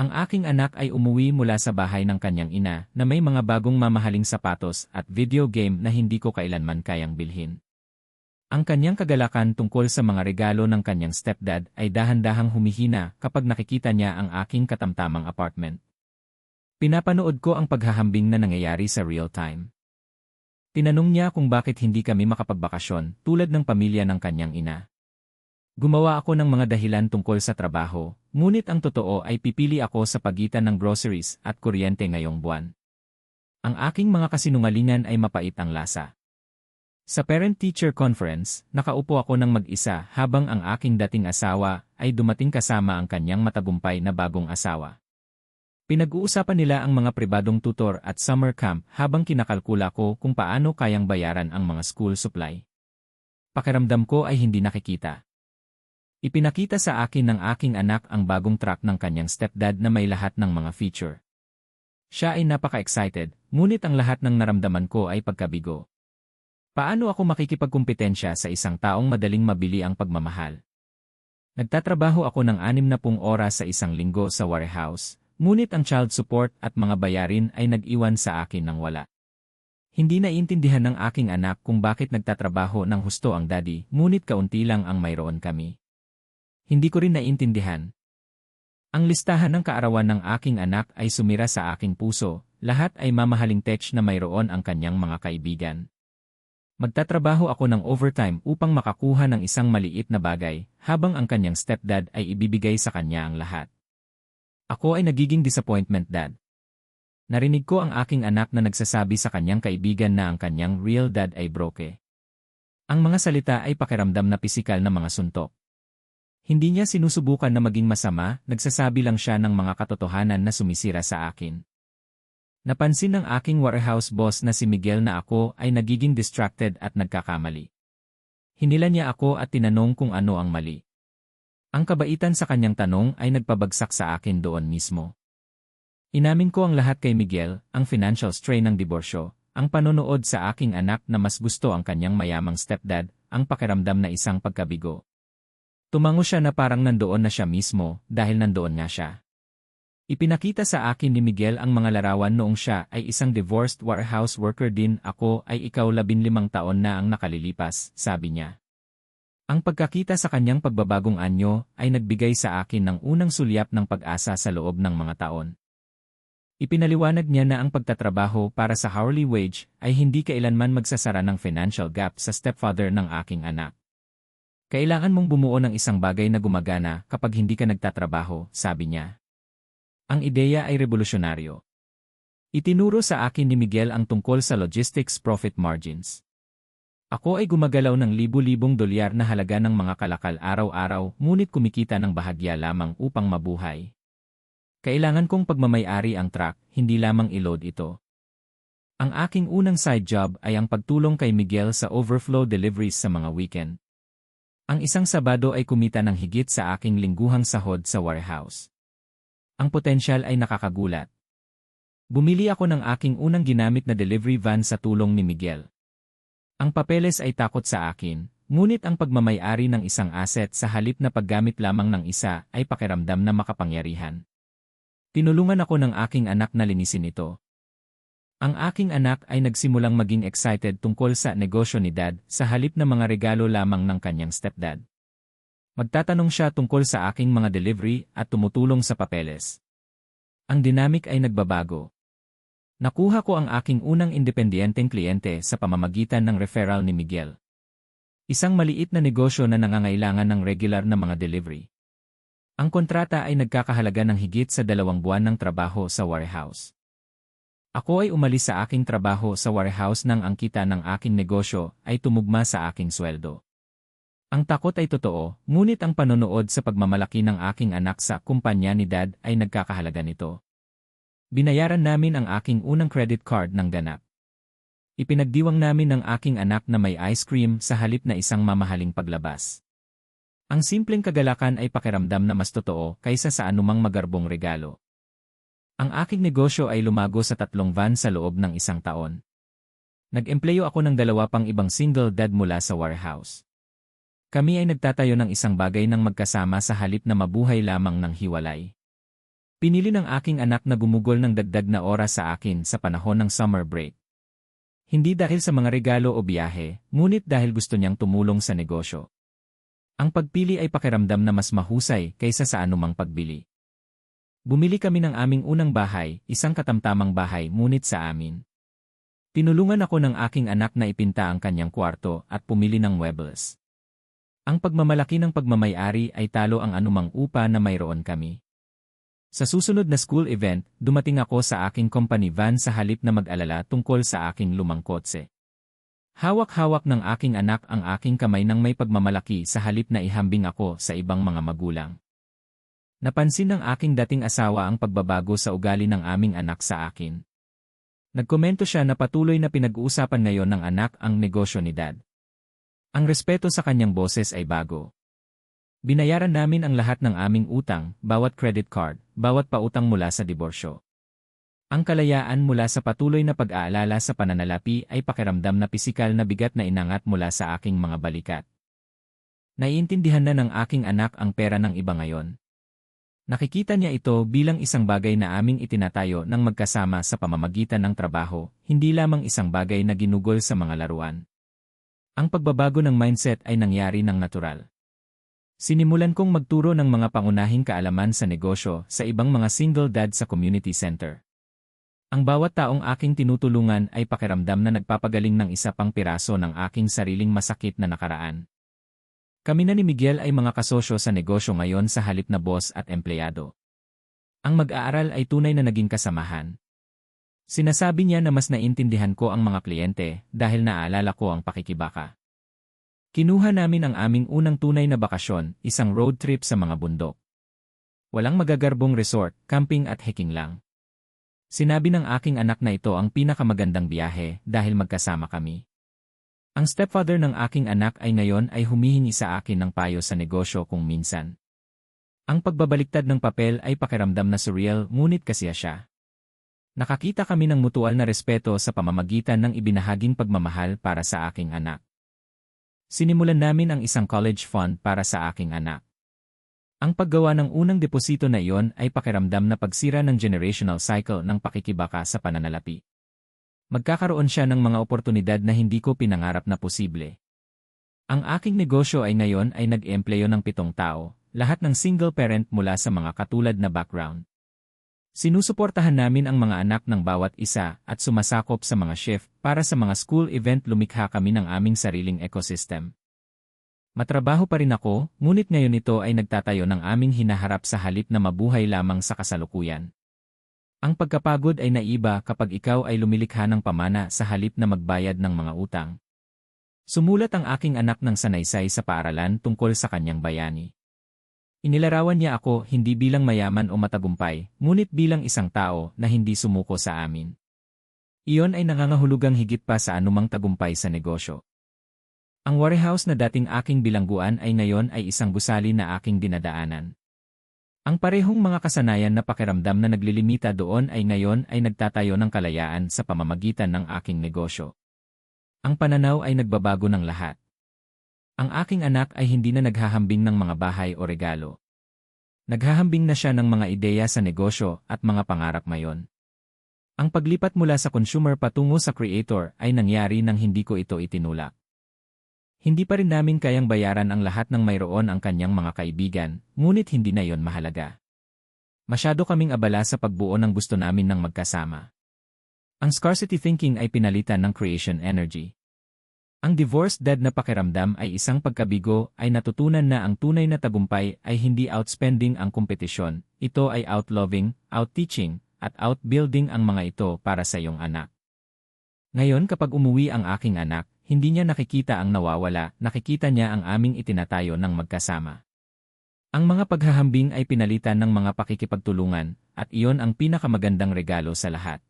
Ang aking anak ay umuwi mula sa bahay ng kanyang ina na may mga bagong mamahaling sapatos at video game na hindi ko kailanman kayang bilhin. Ang kanyang kagalakan tungkol sa mga regalo ng kanyang stepdad ay dahan-dahang humihina kapag nakikita niya ang aking katamtamang apartment. Pinapanood ko ang paghahambing na nangyayari sa real time. Tinanong niya kung bakit hindi kami makapagbakasyon tulad ng pamilya ng kanyang ina. Gumawa ako ng mga dahilan tungkol sa trabaho, ngunit ang totoo ay pipili ako sa pagitan ng groceries at kuryente ngayong buwan. Ang aking mga kasinungalingan ay mapait ang lasa. Sa parent-teacher conference, nakaupo ako ng mag-isa habang ang aking dating asawa ay dumating kasama ang kanyang matagumpay na bagong asawa. Pinag-uusapan nila ang mga pribadong tutor at summer camp habang kinakalkula ko kung paano kayang bayaran ang mga school supply. Pakiramdam ko ay hindi nakikita. Ipinakita sa akin ng aking anak ang bagong truck ng kanyang stepdad na may lahat ng mga feature. Siya ay napaka-excited, ngunit ang lahat ng naramdaman ko ay pagkabigo. Paano ako makikipagkumpetensya sa isang taong madaling mabili ang pagmamahal? Nagtatrabaho ako ng anim na pung oras sa isang linggo sa warehouse, ngunit ang child support at mga bayarin ay nag-iwan sa akin ng wala. Hindi naiintindihan ng aking anak kung bakit nagtatrabaho ng husto ang daddy, ngunit kaunti lang ang mayroon kami. Hindi ko rin naiintindihan. Ang listahan ng kaarawan ng aking anak ay sumira sa aking puso, lahat ay mamahaling tech na mayroon ang kanyang mga kaibigan. Magtatrabaho ako ng overtime upang makakuha ng isang maliit na bagay, habang ang kanyang stepdad ay ibibigay sa kanya ang lahat. Ako ay nagiging disappointment dad. Narinig ko ang aking anak na nagsasabi sa kanyang kaibigan na ang kanyang real dad ay broke. Ang mga salita ay pakiramdam na pisikal na mga suntok. Hindi niya sinusubukan na maging masama, nagsasabi lang siya ng mga katotohanan na sumisira sa akin. Napansin ng aking warehouse boss na si Miguel na ako ay nagiging distracted at nagkakamali. Hinila niya ako at tinanong kung ano ang mali. Ang kabaitan sa kanyang tanong ay nagpabagsak sa akin doon mismo. Inamin ko ang lahat kay Miguel, ang financial strain ng diborsyo, ang panonood sa aking anak na mas gusto ang kanyang mayamang stepdad, ang pakiramdam na isang pagkabigo. Tumango siya na parang nandoon na siya mismo dahil nandoon nga siya. Ipinakita sa akin ni Miguel ang mga larawan noong siya ay isang divorced warehouse worker din ako ay ikaw labinlimang taon na ang nakalilipas, sabi niya. Ang pagkakita sa kanyang pagbabagong anyo ay nagbigay sa akin ng unang sulyap ng pag-asa sa loob ng mga taon. Ipinaliwanag niya na ang pagtatrabaho para sa hourly wage ay hindi kailanman magsasara ng financial gap sa stepfather ng aking anak. Kailangan mong bumuo ng isang bagay na gumagana kapag hindi ka nagtatrabaho, sabi niya. Ang ideya ay revolusyonaryo. Itinuro sa akin ni Miguel ang tungkol sa logistics profit margins. Ako ay gumagalaw ng libu-libong dolyar na halaga ng mga kalakal araw-araw ngunit kumikita ng bahagya lamang upang mabuhay. Kailangan kong pagmamayari ang truck, hindi lamang i-load ito. Ang aking unang side job ay ang pagtulong kay Miguel sa overflow deliveries sa mga weekend. Ang isang Sabado ay kumita ng higit sa aking lingguhang sahod sa warehouse. Ang potensyal ay nakakagulat. Bumili ako ng aking unang ginamit na delivery van sa tulong ni Miguel. Ang papeles ay takot sa akin, ngunit ang pagmamayari ng isang asset sa halip na paggamit lamang ng isa ay pakiramdam na makapangyarihan. Tinulungan ako ng aking anak na linisin ito. Ang aking anak ay nagsimulang maging excited tungkol sa negosyo ni dad sa halip na mga regalo lamang ng kanyang stepdad. Magtatanong siya tungkol sa aking mga delivery at tumutulong sa papeles. Ang dynamic ay nagbabago. Nakuha ko ang aking unang independenteng kliyente sa pamamagitan ng referral ni Miguel. Isang maliit na negosyo na nangangailangan ng regular na mga delivery. Ang kontrata ay nagkakahalaga ng higit sa dalawang buwan ng trabaho sa warehouse. Ako ay umalis sa aking trabaho sa warehouse nang ang kita ng aking negosyo ay tumugma sa aking sweldo. Ang takot ay totoo, ngunit ang panonood sa pagmamalaki ng aking anak sa kumpanya ni dad ay nagkakahalaga nito. Binayaran namin ang aking unang credit card ng ganap. Ipinagdiwang namin ng aking anak na may ice cream sa halip na isang mamahaling paglabas. Ang simpleng kagalakan ay pakiramdam na mas totoo kaysa sa anumang magarbong regalo. Ang aking negosyo ay lumago sa tatlong van sa loob ng isang taon. Nag-empleyo ako ng dalawa pang ibang single dad mula sa warehouse. Kami ay nagtatayo ng isang bagay ng magkasama sa halip na mabuhay lamang ng hiwalay. Pinili ng aking anak na gumugol ng dagdag na oras sa akin sa panahon ng summer break. Hindi dahil sa mga regalo o biyahe, ngunit dahil gusto niyang tumulong sa negosyo. Ang pagpili ay pakiramdam na mas mahusay kaysa sa anumang pagbili. Bumili kami ng aming unang bahay, isang katamtamang bahay ngunit sa amin. Tinulungan ako ng aking anak na ipinta ang kanyang kwarto at pumili ng muebles. Ang pagmamalaki ng pagmamayari ay talo ang anumang upa na mayroon kami. Sa susunod na school event, dumating ako sa aking company van sa halip na mag-alala tungkol sa aking lumang kotse. Hawak-hawak ng aking anak ang aking kamay ng may pagmamalaki sa halip na ihambing ako sa ibang mga magulang. Napansin ng aking dating asawa ang pagbabago sa ugali ng aming anak sa akin. Nagkomento siya na patuloy na pinag-uusapan ngayon ng anak ang negosyo ni dad. Ang respeto sa kanyang boses ay bago. Binayaran namin ang lahat ng aming utang, bawat credit card, bawat pautang mula sa diborsyo. Ang kalayaan mula sa patuloy na pag-aalala sa pananalapi ay pakiramdam na pisikal na bigat na inangat mula sa aking mga balikat. Naiintindihan na ng aking anak ang pera ng iba ngayon. Nakikita niya ito bilang isang bagay na aming itinatayo ng magkasama sa pamamagitan ng trabaho, hindi lamang isang bagay na ginugol sa mga laruan. Ang pagbabago ng mindset ay nangyari ng natural. Sinimulan kong magturo ng mga pangunahing kaalaman sa negosyo sa ibang mga single dad sa community center. Ang bawat taong aking tinutulungan ay pakiramdam na nagpapagaling ng isa pang piraso ng aking sariling masakit na nakaraan. Kami na ni Miguel ay mga kasosyo sa negosyo ngayon sa halip na boss at empleyado. Ang mag-aaral ay tunay na naging kasamahan. Sinasabi niya na mas naintindihan ko ang mga kliyente dahil naaalala ko ang pakikibaka. Kinuha namin ang aming unang tunay na bakasyon, isang road trip sa mga bundok. Walang magagarbong resort, camping at hiking lang. Sinabi ng aking anak na ito ang pinakamagandang biyahe dahil magkasama kami. Ang stepfather ng aking anak ay ngayon ay humihingi sa akin ng payo sa negosyo kung minsan. Ang pagbabaliktad ng papel ay pakiramdam na surreal ngunit kasiya siya. Nakakita kami ng mutual na respeto sa pamamagitan ng ibinahaging pagmamahal para sa aking anak. Sinimulan namin ang isang college fund para sa aking anak. Ang paggawa ng unang deposito na iyon ay pakiramdam na pagsira ng generational cycle ng pakikibaka sa pananalapi. Magkakaroon siya ng mga oportunidad na hindi ko pinangarap na posible. Ang aking negosyo ay ngayon ay nag-empleyo ng pitong tao, lahat ng single parent mula sa mga katulad na background. Sinusuportahan namin ang mga anak ng bawat isa at sumasakop sa mga shift para sa mga school event lumikha kami ng aming sariling ecosystem. Matrabaho pa rin ako, ngunit ngayon ito ay nagtatayo ng aming hinaharap sa halip na mabuhay lamang sa kasalukuyan. Ang pagkapagod ay naiba kapag ikaw ay lumilikha ng pamana sa halip na magbayad ng mga utang. Sumulat ang aking anak ng sanaysay sa paaralan tungkol sa kanyang bayani. Inilarawan niya ako hindi bilang mayaman o matagumpay, ngunit bilang isang tao na hindi sumuko sa amin. Iyon ay nangangahulugang higit pa sa anumang tagumpay sa negosyo. Ang warehouse na dating aking bilangguan ay ngayon ay isang gusali na aking dinadaanan. Ang parehong mga kasanayan na pakiramdam na naglilimita doon ay ngayon ay nagtatayo ng kalayaan sa pamamagitan ng aking negosyo. Ang pananaw ay nagbabago ng lahat. Ang aking anak ay hindi na naghahambing ng mga bahay o regalo. Naghahambing na siya ng mga ideya sa negosyo at mga pangarap mayon. Ang paglipat mula sa consumer patungo sa creator ay nangyari nang hindi ko ito itinulak. Hindi pa rin namin kayang bayaran ang lahat ng mayroon ang kanyang mga kaibigan, ngunit hindi na yon mahalaga. Masyado kaming abala sa pagbuo ng gusto namin ng magkasama. Ang scarcity thinking ay pinalitan ng creation energy. Ang divorced dad na pakiramdam ay isang pagkabigo ay natutunan na ang tunay na tagumpay ay hindi outspending ang kompetisyon, ito ay outloving, outteaching, at outbuilding ang mga ito para sa iyong anak. Ngayon kapag umuwi ang aking anak, hindi niya nakikita ang nawawala, nakikita niya ang aming itinatayo ng magkasama. Ang mga paghahambing ay pinalitan ng mga pakikipagtulungan, at iyon ang pinakamagandang regalo sa lahat.